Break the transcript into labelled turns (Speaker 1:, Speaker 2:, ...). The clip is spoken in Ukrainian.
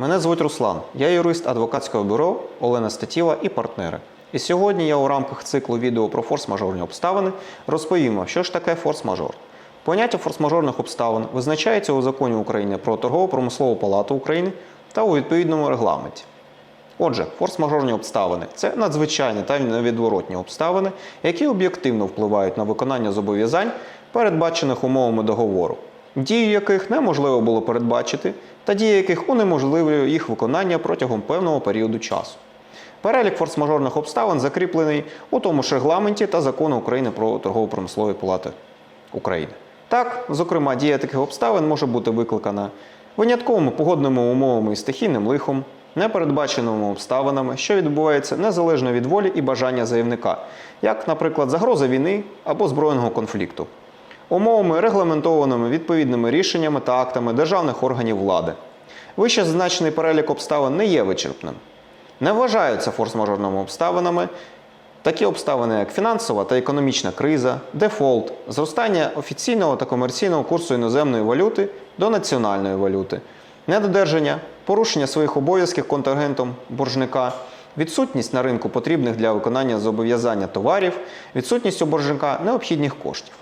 Speaker 1: Мене звуть Руслан. Я юрист адвокатського бюро Олена Статіла і партнери. І сьогодні я у рамках циклу відео про форс-мажорні обставини розповім, що ж таке форс-мажор. Поняття форс-мажорних обставин визначається у законі України про торгово-промислову палату України та у відповідному регламенті. Отже, форс-мажорні обставини це надзвичайні та невідворотні обставини, які об'єктивно впливають на виконання зобов'язань, передбачених умовами договору, дію яких неможливо було передбачити, та дія яких унеможливлює їх виконання протягом певного періоду часу. Перелік форс-мажорних обставин закріплений у тому ж регламенті та закону України про торгово-промислові палати України. Так, зокрема, дія таких обставин може бути викликана винятковими погодними умовами і стихійним лихом, непередбаченими обставинами, що відбуваються незалежно від волі і бажання заявника, як, наприклад, загроза війни або збройного конфлікту, умовами, регламентованими відповідними рішеннями та актами державних органів влади. Вище зазначений перелік обставин не є вичерпним. Не вважаються форс-мажорними обставинами такі обставини, як фінансова та економічна криза, дефолт, зростання офіційного та комерційного курсу іноземної валюти до національної валюти, недодержання, порушення своїх обов'язків контрагентом боржника, відсутність на ринку потрібних для виконання зобов'язання товарів, відсутність у боржника необхідних коштів.